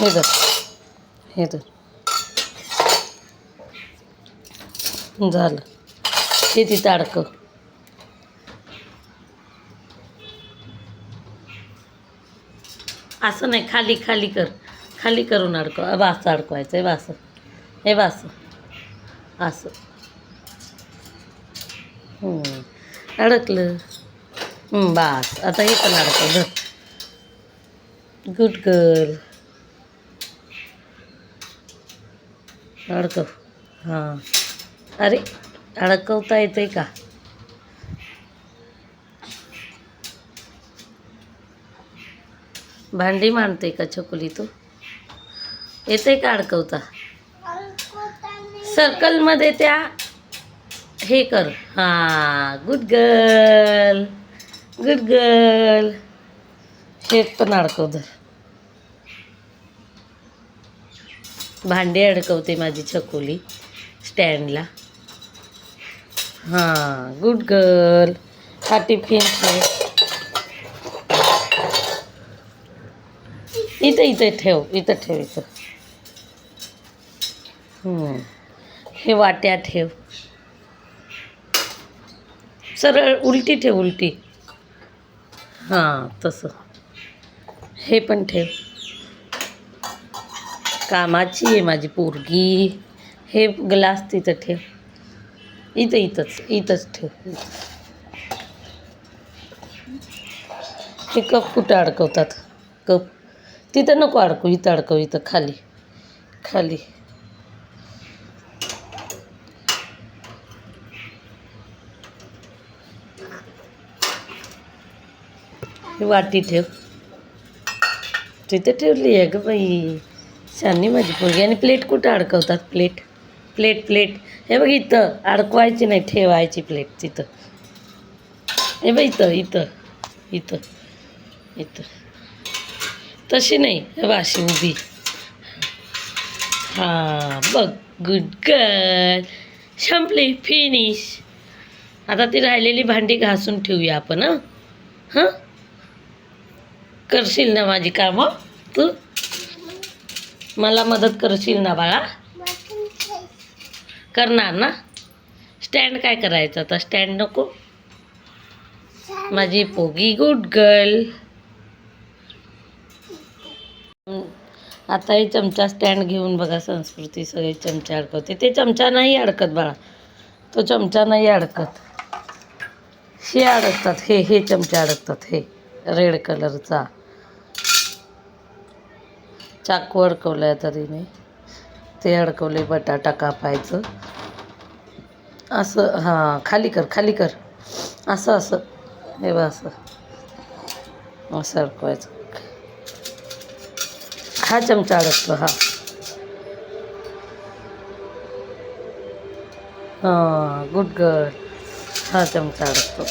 हे धर. हे धर. झालं. हे तिथं अडकव असं नाही खाली खाली कर. खाली करून अडकव. असं अडकवायचं हे बास हे बास असं. अडकलं. बास आता हे पण अडकव. Good girl अडकव. हां. अरे अडकवता येते का? भांडी मांडते का चकुली तू? येते का अडकवता? सर्कलमध्ये त्या हे कर. हां गुड गर्ल गुड गर्ल हे पण अडकव धर भांडी अडकवते माझी छकुली स्टँडला. हां गुड गर्ल हा टिफिन ठेव. इथं इथं ठेव इथं ठेव इथं. हे वाट्या ठेव. सरळ उलटी ठेव उलटी. हां तसं. हे पण ठेव. कामाची आहे माझी पोरगी. हे ग्लास तिथं ठेव. इथं इथंच इथंच ठेव. हे कप कुठं अडकवतात? कप. तिथं नको अडकू इथं अडकव इथं खाली. खाली. वाटी ठेव. तिथे ठेवली आहे ग बाई. छाननी माझी पोरगी. आणि प्लेट कुठं अडकवतात? प्लेट. Plate plate. हे बघ इथं. अडकवायची नाही ठेवायची प्लेट तिथं. हे बघ इथं इथं इथं इथं. तशी नाही. हे बघ अशी उभी. हां बघ. गुड गर्ल संपली. फिनिश आता ती राहिलेली भांडी घासून ठेवूया आपण हां? हां? करशील ना माझी कामं? तू मला मदत करशील ना बाळा? करणार ना? स्टँड काय करायचं? आता स्टँड नको. माझी पोगी गुड गर्ल आता हे चमचा स्टँड घेऊन बघा संस्कृती सगळे चमचे अडकवते. ते चमचा नाही अडकत बाळा. तो चमचा नाही अडकत. हे अडकतात. हे हे चमचे अडकतात. हे रेड कलरचा चाकू अडकवलाय तरीने ते अडकवले बटाटा कापायचं. असं हां खाली कर खाली कर. असं असं. हे बा असं. असं अडकवायचं. हा चमचा अडकतो हा. हां गुड गर्ल. हा चमचा अडकतो.